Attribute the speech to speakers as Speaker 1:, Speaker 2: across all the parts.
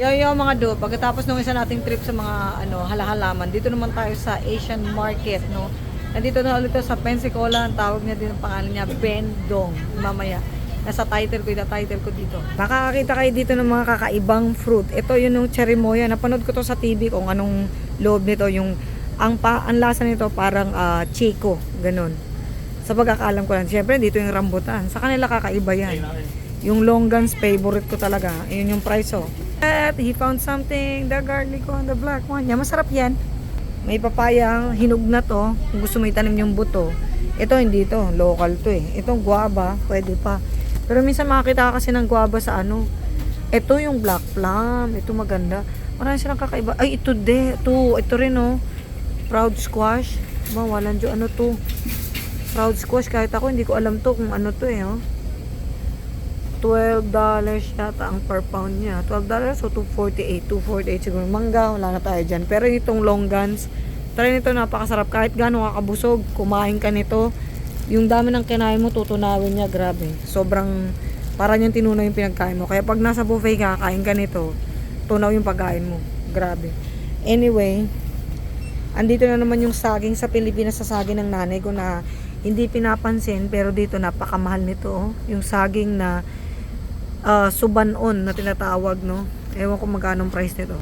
Speaker 1: Yo yo mga do, pagkatapos ng isa nating trip sa mga ano halahalaman, dito naman tayo sa Asian Market, no. Nandito na ulit tayo sa Pensacola, ang tawag niya din ang pangalan niya Bendong. Mamaya nasa title ko, yung title ko dito. Makakakita kayo dito ng mga kakaibang fruit. Ito yun yung cherry moya. Napanood ko to sa TV kung anong loob nito, yung ang pa ang lasa nito parang ah, chico, ganun. Sa pagkakaalam ko lang, syempre dito yung rambutan. Sa kanila kakaiba yan. Yung longgan's favorite ko talaga. Yun yung price oh. At he found something, the garlic one, the black one. Yan, masarap yan. May papaya, hinog na to. Kung gusto mo itanim yung buto. Ito hindi to, local to eh. Itong guava, pwede pa. Pero minsan makakita ka kasi ng guava sa ano. Ito yung black plum. Ito maganda. Marami silang kakaiba. Ay, ito de. Ito, ito rin oh. Proud squash. Ba, walang. Ano to? Proud squash. Kahit ako, hindi ko alam to kung ano to eh. Oh. $12 yata ang per pound niya. $12 o 248. 248 siguro. Mangga, wala na tayo dyan. Pero itong longgans, try nito napakasarap. Kahit gaano kakabusog, kumain ka nito. Yung dami ng kinain mo, tutunawin niya. Grabe. Sobrang, para niyang tinunaw yung pinagkain mo. Kaya pag nasa buffet ka, kain ka nito, tunaw yung pagkain mo. Grabe. Anyway, andito na naman yung saging sa Pilipinas sa saging ng nanay ko na hindi pinapansin pero dito napakamahal nito oh. yung saging na ah, subanon na tinatawag no? Ewan ko magkano ang price nito.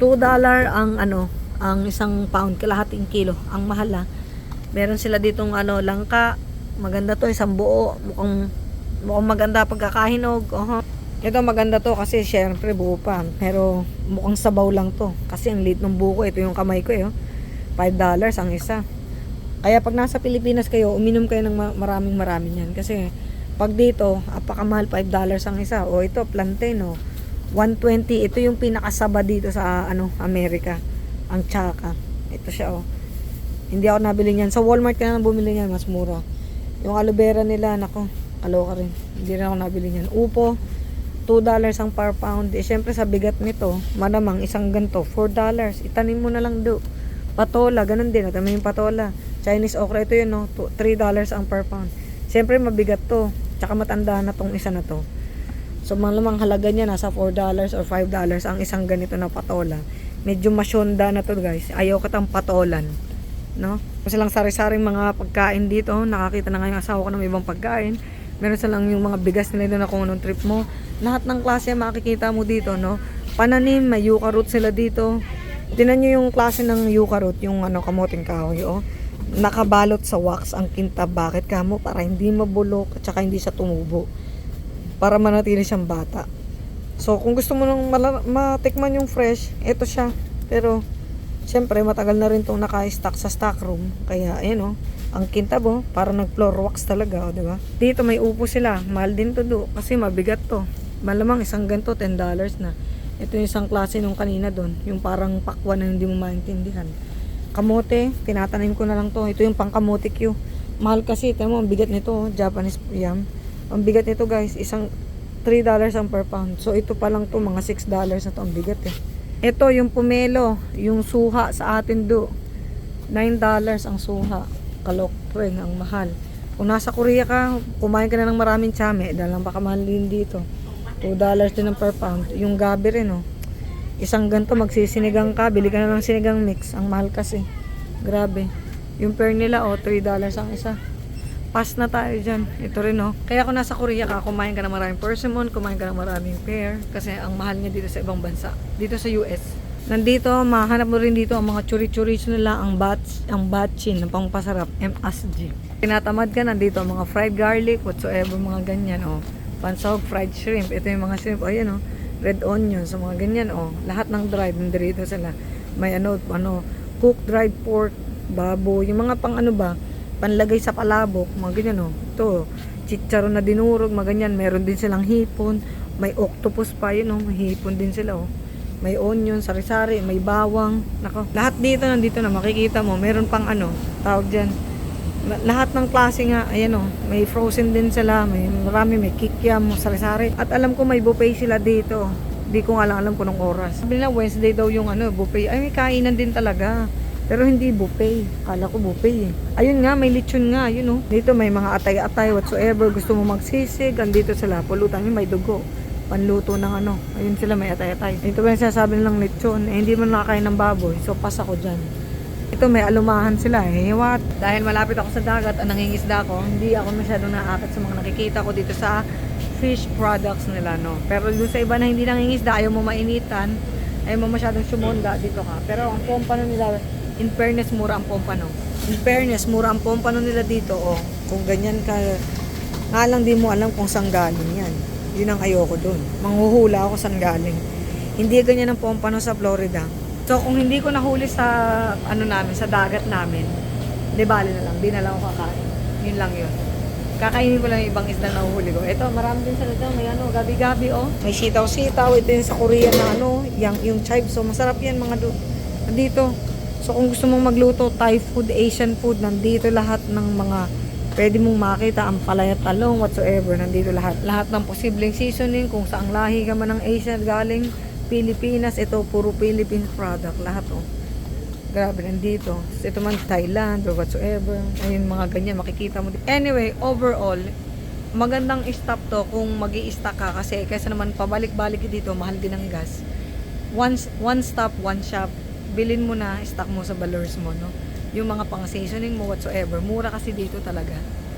Speaker 1: 2 dollar ang ano ang isang pound kalahating kilo. Ang mahal ah. Meron sila ditong ano langka. Maganda to isang buo. Mukhang mukhang maganda pagkakahinog. Oh ito maganda to kasi syempre buo pa. Pero mukhang sabaw lang to. Kasi ang liit ng buko ito yung kamay ko eh oh. 5 dollars ang isa. Kaya pag nasa Pilipinas kayo uminom kayo ng ma- maraming maraming yan. Kasi pag dito apakamahal 5 dollars ang isa. O ito plantain oh 120 ito yung pinakasaba dito sa ano Amerika. Ang tsaka. Ito siya oh hindi ako nabili niyan. Sa Walmart ka na bumili niyan mas mura. Yung aloe vera nila nako kaloka rin. Hindi rin ako nabili niyan. Upo 2 dollars ang per pound. Eh syempre sa bigat nito malamang isang ganto 4 dollars. Itanim mo na lang do. Patola ganun din. Ito may patola. Chinese okra ito yun no? 3 dollars ang per pound. Syempre mabigat to tsaka matanda na tong isa na to So malamang halaga niya nasa 4 dollars or 5 dollars ang isang ganito na patola. Medyo masyonda na to guys. Ayaw katang patolan. No? Kasi lang sari-saring mga pagkain dito. Nakakita na nga yung asawa ko ng ibang pagkain. Meron silang yung mga bigas nila doon na kung anong trip mo. Lahat ng klase makikita mo dito. No? Pananim, may yuca root sila dito. Tinan nyo yung klase ng yuca root, yung ano, kamoting kahoy. Oh. Nakabalot sa wax ang kinta. Bakit kamo? Para hindi mabulok at saka hindi siya tumubo para manatili siyang bata. So, kung gusto mo nang matikman yung fresh, ito siya. Pero, syempre, matagal na rin itong naka-stock sa stock room. Kaya, ayan o, ang kintab o, para nag-floor wax talaga, o, di ba? Dito may upo sila. Mahal din to do, kasi mabigat to. Malamang isang ganto, $10 na. Ito yung isang klase nung kanina doon. Yung parang pakwan na hindi mo maintindihan. Kamote, tinatanim ko na lang to. Ito yung pangkamote Q. Mahal kasi, ito mo, ang bigat nito, oh, Japanese yam. Ang bigat nito guys, isang 3 dollars ang per pound. So ito pa lang to mga 6 dollars na to ang bigat eh. Ito yung pomelo, yung suha sa atin do. 9 dollars ang suha. Kalokpring ang mahal. Kung nasa Korea ka, kumain ka na ng maraming tsame, dahil lang baka mahal din dito. 2 dollars din ang per pound. Yung gabi rin oh. Isang ganto magsisinigang ka, bili ka na ng sinigang mix. Ang mahal kasi. Grabe. Yung pair nila oh, 3 dollars ang isa pass na tayo dyan. Ito rin, no? Kaya kung nasa Korea ka, kumain ka ng maraming persimmon, kumain ka ng maraming pear, kasi ang mahal niya dito sa ibang bansa. Dito sa US. Nandito, mahanap mo rin dito ang mga churi-churizo nila, ang bats, ang batchin, ang pangpasarap, MSG. Tinatamad ka, nandito ang mga fried garlic, whatsoever, mga ganyan, oh. Pansahog, fried shrimp. Ito yung mga shrimp, oh, yan, oh. Red onions, so mga ganyan, oh. Lahat ng dried, nandito sila. May ano, ano, cooked dried pork, baboy, yung mga pang ano ba, panlagay sa palabok, mga ganyan oh. Ito, chicharon na dinurog, mga ganyan. Meron din silang hipon, may octopus pa yun oh, hipon din sila oh. May onion, sari-sari, may bawang. Nako, lahat dito nandito na makikita mo. Meron pang ano, tawag diyan. Lahat ng klase nga, ayan oh, may frozen din sila, may marami, may kikiam, sari-sari. At alam ko may buffet sila dito. Di ko nga lang alam kung anong oras. Sabi nila Wednesday daw yung ano, buffet. Ay, may kainan din talaga. Pero hindi buffet. Kala ko buffet eh. Ayun nga, may lechon nga. Yun oh. Dito may mga atay-atay whatsoever. Gusto mo magsisig. Andito sila. Pulutan yun, may dugo. panluto ng ano. Ayun sila, may atay-atay. Ito ba yung sinasabi nilang lechon? Eh, hindi mo nakakain ng baboy. So, pas ako dyan. Ito, may alumahan sila. Eh, what? Dahil malapit ako sa dagat at nangingisda ako, hindi ako masyadong naakit sa mga nakikita ko dito sa fish products nila, no? Pero doon sa iba na hindi nangingisda, ayaw mo mainitan, ayaw mo masyadong sumonda, dito ka. Pero ang pompano nila, in fairness, mura ang pompano. In fairness, mura ang pompano nila dito, oh. Kung ganyan ka, nga lang di mo alam kung saan galing yan. Yun ang ayoko dun. Manghuhula ako saan galing. Hindi ganyan ang pompano sa Florida. So, kung hindi ko nahuli sa, ano namin, sa dagat namin, di bali na lang, di na lang ako kakain. Yun lang yun. Kakainin ko lang yung ibang isda na uhuli ko. Ito, marami din sa dito. May ano, gabi-gabi, oh. May sitaw-sitaw. Ito yung sa Korean na ano, yung, yung chives. So, masarap yan mga do. Dito. So, kung gusto mong magluto, Thai food, Asian food, nandito lahat ng mga pwede mong makita ang palaya talong, whatsoever, nandito lahat. Lahat ng posibleng seasoning, kung saang lahi ka man ng Asia galing, Pilipinas, ito puro Philippine product, lahat oh. Grabe, nandito. Ito man Thailand or whatsoever. Ayun, mga ganyan, makikita mo. Anyway, overall, magandang stop to kung mag stock ka kasi kaysa naman pabalik-balik dito, mahal din ang gas. One, one stop, one shop. Bilin mo na, stock mo sa balers mo, no? Yung mga pang seasoning mo, whatsoever. Mura kasi dito talaga.